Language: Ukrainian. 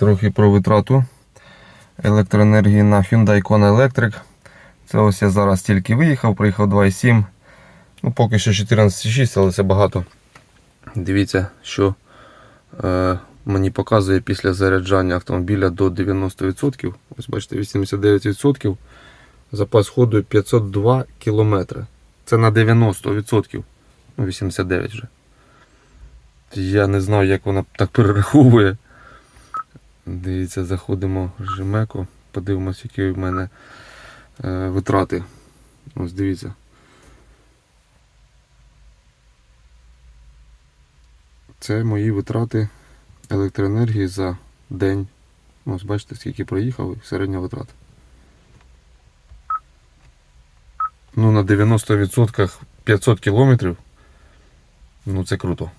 Трохи про витрату електроенергії на Hyundai Kona Electric. Це ось я зараз тільки виїхав, приїхав 2,7. Ну, поки що 14,6, але це багато. Дивіться, що е, мені показує після заряджання автомобіля до 90%. Ось бачите, 89%. Запас ходу 502 км. Це на 90%. Ну, 89 вже. Я не знаю, як вона так перераховує. Дивіться, заходимо в Жимеко, подивимося, які в мене е, витрати. Ось дивіться. Це мої витрати електроенергії за день. Ось бачите, скільки проїхав і середня витрата. Ну, на 90% 500 кілометрів. Ну, це круто.